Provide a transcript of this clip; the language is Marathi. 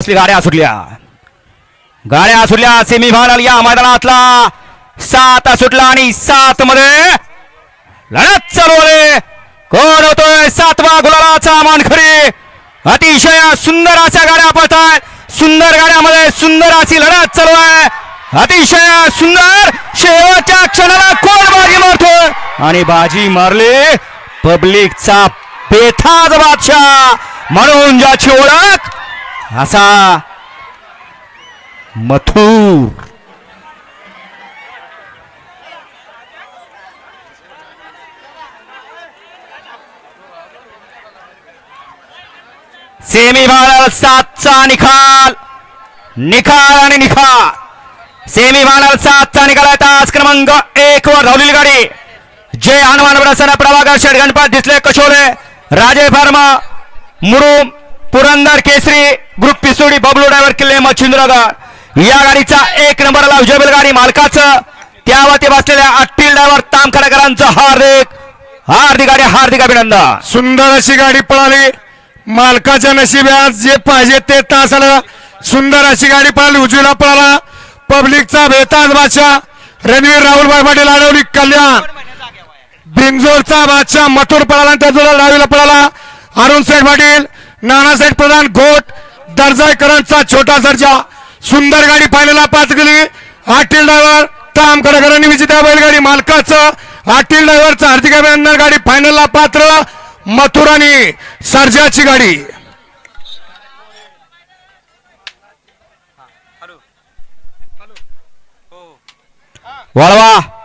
असली गाड्या सुटल्या. गाड्या सुटल्या सेमी फायनल या मैदानातला. सात सुटला आणि सात मध्ये लढत चालू आहे कोण होतोय सातवा गुलालाचा मानखरी? अतिशय सुंदर अशा गाड्या पळतात सुंदर गाड्यामध्ये सुंदर अशी लढत चालू आहे. अतिशय सुंदर शेवटच्या क्षणाला कोण बाजी मारतो? आणि बाजी मारली पब्लिकचा पेथाज बादशाह. म्हणून ज्याची ओळख असा मथुर. सेमी फायनल सातचा निकाल. निकाल आणि निकाल. सेमी फायनल सातचा निकाल आहे. तास क्रमांक एक वर धावलेली गाडी. जय हनुमान प्रसन्न प्रभाकर शेठ गणपत दिसले Kashore Raje pharma Murum Purandar Kesari group Pisodi Babloo driver किल्ले मच्छिंद्रगड या गाडीचा एक नंबरला विजय गाडी मालकाचं. त्यावरती बसलेल्या अट्टील ड्रायव्हर तामखडेकरांचं हार्दिक हार्दिक गाडी हार्दिक अभिनंदन. सुंदर अशी गाडी पळाली. मालकाच्या नशिब्यात जे पाहिजे ते तास सुंदर अशी गाडी पळाली उजवीला पळाला. पब्लिकचा बेताज बादशाह रणवीर राहुलभाई पाटील आडवली कल्याण. बिंजोरचा बादशाह मथुर पळाला आणि त्याजवळ डावीला पळाला. अरुण सेठ पाटील नानासाहेब प्रधान घोट दर्जाईकरांचा छोटा सर्जा सुंदर गाडी फायनलला पाच गेली आटील ड्रायव्हर ताम कडकरांनी विजेत्या बैलगाडी मालकाचं आटील ड्रायव्हरचं हार्दिक अभिनंदन गाडी फायनलला पात्र मथुर आणि सर्जाची गाडी. वळवा.